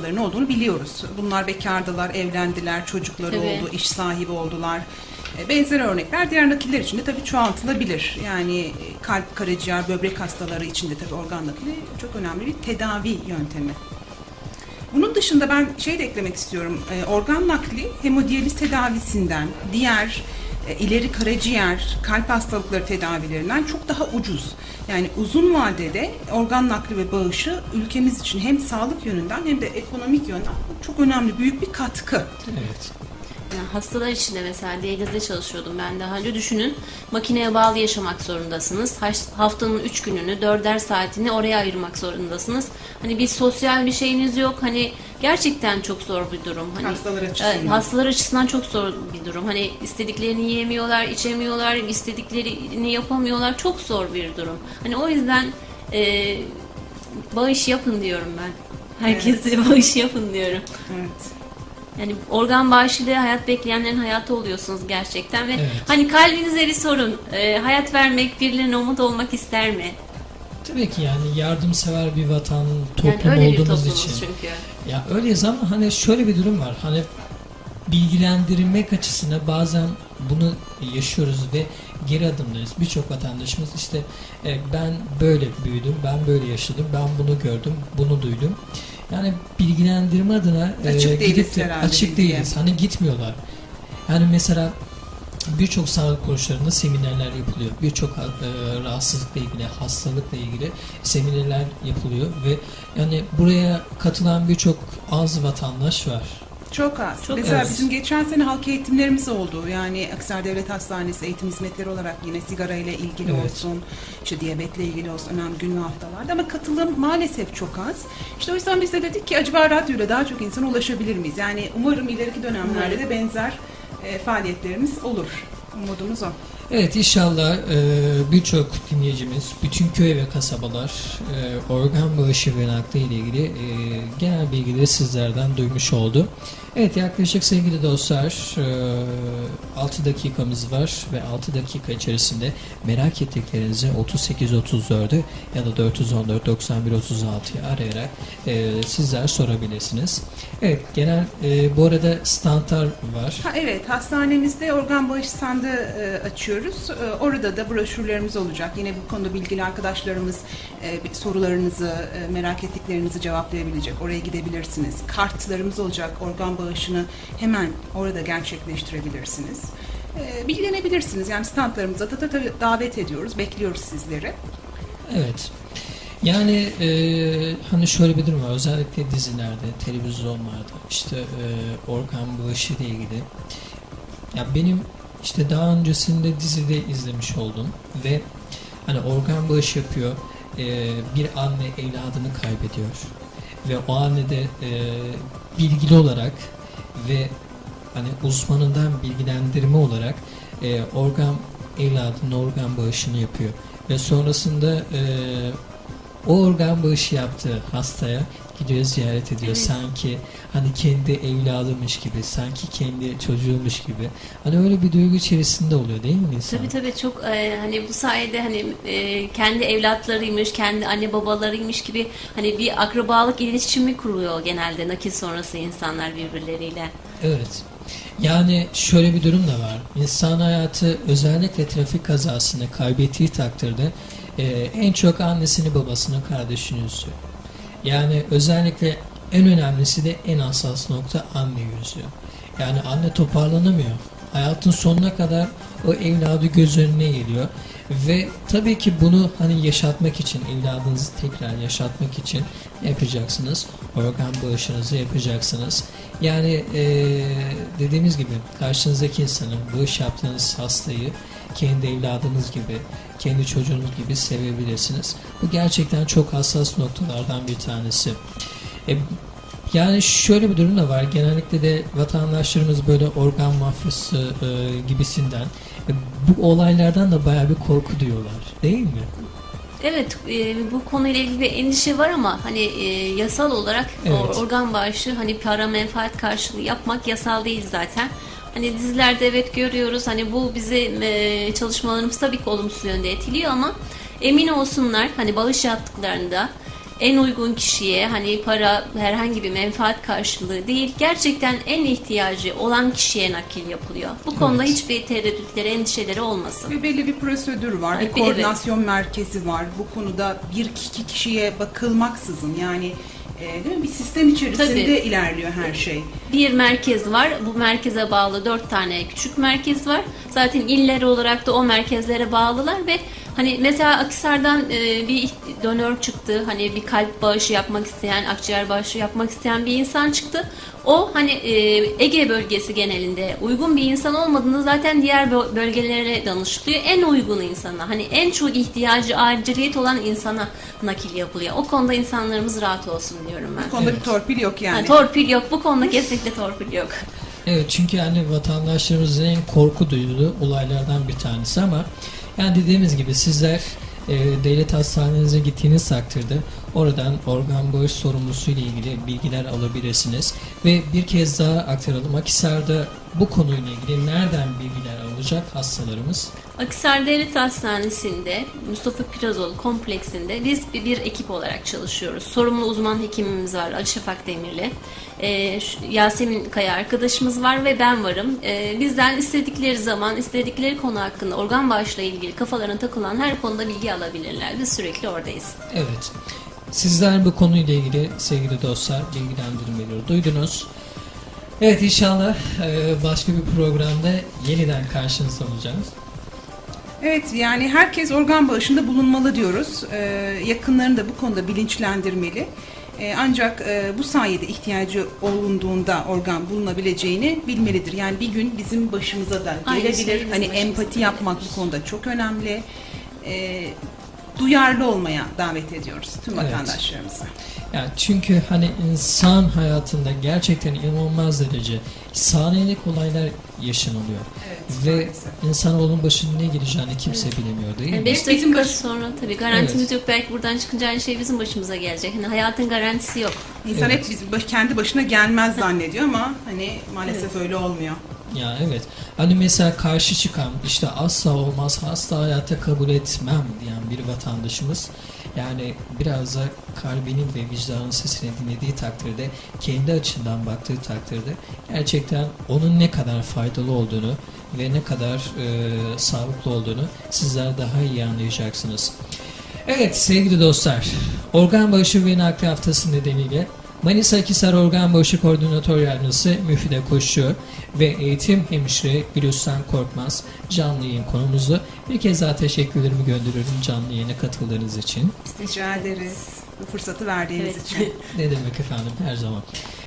ne olduğunu biliyoruz. Bunlar bekardılar, evlendiler, çocukları Tabii. oldu, iş sahibi oldular. E, Benzer örnekler diğer nakiller için de tabii çoğaltılabilir. Yani e, kalp, karaciğer, böbrek hastaları için de tabii organ nakli çok önemli bir tedavi yöntemi. Bunun dışında ben şey de eklemek istiyorum. E, organ nakli hemodiyaliz tedavisinden, diğer ileri karaciğer, kalp hastalıkları tedavilerinden çok daha ucuz. Yani uzun vadede organ nakli ve bağışı ülkemiz için hem sağlık yönünden hem de ekonomik yönden çok önemli, büyük bir katkı. Evet. Yani hastalar için de mesela diyalizde çalışıyordum ben daha önce. Düşünün makineye bağlı yaşamak zorundasınız. Haftanın 3 gününü, 4'er saatini oraya ayırmak zorundasınız. Hani bir sosyal bir şeyiniz yok. Hani gerçekten çok zor bir durum. Hani Hastalar açısından. Evet, hastalar açısından çok zor bir durum. Hani istediklerini yiyemiyorlar, içemiyorlar, istediklerini yapamıyorlar. Çok zor bir durum. Hani o yüzden e, bağış yapın diyorum ben. Herkese bağış yapın diyorum. Evet. Yani organ bağışıyla hayat bekleyenlerin hayatı oluyorsunuz gerçekten ve Evet. hani kalbinize bir sorun. Ee, hayat vermek, birilerine umut olmak ister mi? Tabii ki yani yardımsever bir vatan, Yani toplum öyle bir olduğumuz toplumuz için. çünkü. Ya öyleyiz ama hani şöyle bir durum var. Hani bilgilendirmek açısından bazen bunu yaşıyoruz ve geri adımlarız. Birçok vatandaşımız işte e, ben böyle büyüdüm, ben böyle yaşadım, ben bunu gördüm, bunu duydum. Yani bilgilendirme adına e, Açık değiliz gidip açık bilgiye. değiliz. Hani gitmiyorlar. Yani mesela birçok sağlık kuruluşlarında seminerler yapılıyor. Birçok e, rahatsızlıkla ilgili, hastalıkla ilgili seminerler yapılıyor ve yani buraya katılan birçok az vatandaş var. Çok az. Çok Mesela az. bizim geçen sene halk eğitimlerimiz oldu. Yani Akhisar Devlet Hastanesi eğitim hizmetleri olarak yine sigara ile ilgili Evet. olsun, işte diyabetle ilgili olsun önemli günlü haftalarda ama katılım maalesef çok az. İşte o yüzden biz de dedik ki acaba radyoyla daha çok insana ulaşabilir miyiz? Yani umarım ileriki dönemlerde de benzer e, faaliyetlerimiz olur. Umudumuz o. Evet inşallah e, birçok dinleyicimiz, bütün köy ve kasabalar e, organ bağışı ve nakli ile ilgili e, genel bilgileri sizlerden duymuş oldu. Evet yaklaşık sevgili dostlar e, 6 dakikamız var ve 6 dakika içerisinde merak ettiklerinizi 3834'ü ya da 414 91 36'yı arayarak e, sizler sorabilirsiniz. Evet genel e, bu arada standlar var. Ha, evet, hastanemizde organ bağış standı e, açıyoruz. E, orada da broşürlerimiz olacak. Yine bu konuda bilgili arkadaşlarımız e, sorularınızı, e, merak ettiklerinizi cevaplayabilecek. Oraya gidebilirsiniz. Kartlarımız olacak. Organ bağışını hemen orada gerçekleştirebilirsiniz. E, bilgilenebilirsiniz. Yani standlarımıza da, da davet ediyoruz. Bekliyoruz sizleri. Evet. Yani e, hani şöyle bir durum var. Özellikle dizilerde, televizyonlarda işte e, organ bağışı ile ilgili. Ya benim işte daha öncesinde dizide izlemiş oldum ve hani organ bağışı yapıyor. E, bir anne evladını kaybediyor. Ve o anne de e, bilgili olarak ve hani uzmanından bilgilendirme olarak e, organ evladının organ bağışını yapıyor ve sonrasında e, o organ bağışı yaptığı hastaya gidiyor ziyaret ediyor Evet. sanki hani kendi evladıymış gibi sanki kendi çocuğuymuş gibi hani öyle bir duygu içerisinde oluyor değil mi insan? Tabii tabii çok e, hani bu sayede hani e, kendi evlatlarıymış, kendi anne babalarıymış gibi hani bir akrabalık iletişimi kuruyor genelde nakil sonrası insanlar birbirleriyle. Evet. Yani şöyle bir durum da var. İnsan hayatı özellikle trafik kazasını kaybettiği takdirde e, en çok annesini babasını kardeşini üzüyor. Yani özellikle en önemlisi de en hassas nokta anneyi üzüyor. Yani anne toparlanamıyor. Hayatın sonuna kadar o evladı göz önüne geliyor. Ve tabii ki bunu hani yaşatmak için, evladınızı tekrar yaşatmak için yapacaksınız? Organ bağışınızı yapacaksınız. Yani eee, dediğimiz gibi karşınızdaki insanın bağış yaptığınız hastayı kendi evladınız gibi, kendi çocuğunuz gibi sevebilirsiniz. Bu gerçekten çok hassas noktalardan bir tanesi. E, yani şöyle bir durum da var. Genellikle de vatandaşlarımız böyle organ mafyası e, gibisinden e, bu olaylardan da bayağı bir korku duyuyorlar. Değil mi? Evet e, bu konuyla ilgili bir endişe var ama hani e, yasal olarak Evet. organ bağışı hani para menfaat karşılığı yapmak yasal değil zaten. Hani dizilerde evet görüyoruz hani bu bizi e, çalışmalarımız tabii ki olumsuz yönde etkiliyor ama emin olsunlar hani bağış yaptıklarında en uygun kişiye hani para herhangi bir menfaat karşılığı değil gerçekten en ihtiyacı olan kişiye nakil yapılıyor. Bu konuda Evet. hiçbir tereddütleri, endişeleri olmasın. Ve belli bir prosedür var, Evet, bir koordinasyon merkezi var. Bu konuda bir iki kişiye bakılmaksızın yani e, değil mi? bir sistem içerisinde Tabii. ilerliyor her şey. Bir merkez var. Bu merkeze bağlı dört tane küçük merkez var. Zaten iller olarak da o merkezlere bağlılar ve hani mesela Akhisar'dan e, bir donör çıktı. Hani bir kalp bağışı yapmak isteyen, akciğer bağışı yapmak isteyen bir insan çıktı. O hani e, Ege bölgesi genelinde uygun bir insan olmadığını zaten diğer bö- bölgelere danışılıyor. En uygun insana, hani en çok ihtiyacı, aciliyet olan insana nakil yapılıyor. O konuda insanlarımız rahat olsun diyorum ben. Bu konuda Evet. bir torpil yok yani. Ha, torpil yok. Bu konuda kesinlikle torpil yok. Evet çünkü hani vatandaşlarımızın en korku duyduğu olaylardan bir tanesi ama yani dediğimiz gibi sizler e, devlet hastanenize gittiğiniz takdirde oradan organ bağış sorumlusu ile ilgili bilgiler alabilirsiniz. Ve bir kez daha aktaralım. Akhisar'da bu konuyla ilgili nereden bilgiler alacak hastalarımız? Akhisar Devlet Hastanesi'nde Mustafa Pirazoğlu kompleksinde biz bir, ekip olarak çalışıyoruz. Sorumlu uzman hekimimiz var Ali Şafak Demirli. Şu- Yasemin Kaya arkadaşımız var ve ben varım. Ee, bizden istedikleri zaman, istedikleri konu hakkında organ bağışla ilgili kafalarına takılan her konuda bilgi alabilirler. Biz sürekli oradayız. Evet. Sizler bu konuyla ilgili sevgili dostlar bilgilendirmeleri duydunuz. Evet inşallah e, başka bir programda yeniden karşınızda olacağız. Evet yani herkes organ bağışında bulunmalı diyoruz. Ee, yakınlarını da bu konuda bilinçlendirmeli. Ee, ancak e, bu sayede ihtiyacı olunduğunda organ bulunabileceğini bilmelidir. Yani bir gün bizim başımıza da gelebilir. hani empati yapmak bu konuda çok önemli. Duyarlı olmaya davet ediyoruz tüm Evet. Yani çünkü hani insan hayatında gerçekten inanılmaz derece saniyelik olaylar yaşanılıyor. Evet, Ve maalesef. insanoğlunun başına ne geleceğini kimse bilemiyor değil mi? 5 Bizim dakika baş- sonra tabii garantimiz yok. Belki buradan çıkınca aynı şey bizim başımıza gelecek. Hani hayatın garantisi yok. İnsan Evet. hep biz- baş- kendi başına gelmez zannediyor ama hani maalesef öyle olmuyor. Ya evet. Hani mesela karşı çıkan işte asla olmaz, asla hayatta kabul etmem diyen bir vatandaşımız yani biraz da kalbinin ve vicdanın sesini dinlediği takdirde kendi açından baktığı takdirde gerçekten onun ne kadar faydalı olduğunu ve ne kadar e, sağlıklı olduğunu sizler daha iyi anlayacaksınız. Evet sevgili dostlar, organ bağışı ve nakli haftası nedeniyle Manisa Akhisar Organ Bağışı Koordinatör Yardımcısı Müfide Koşu ve eğitim hemşire Gülüstan Korkmaz canlı yayın konumuzdu. Bir kez daha teşekkürlerimi gönderiyorum canlı yayına katıldığınız için. Rica ederiz bu fırsatı verdiğiniz Evet. için. Ne demek efendim her zaman.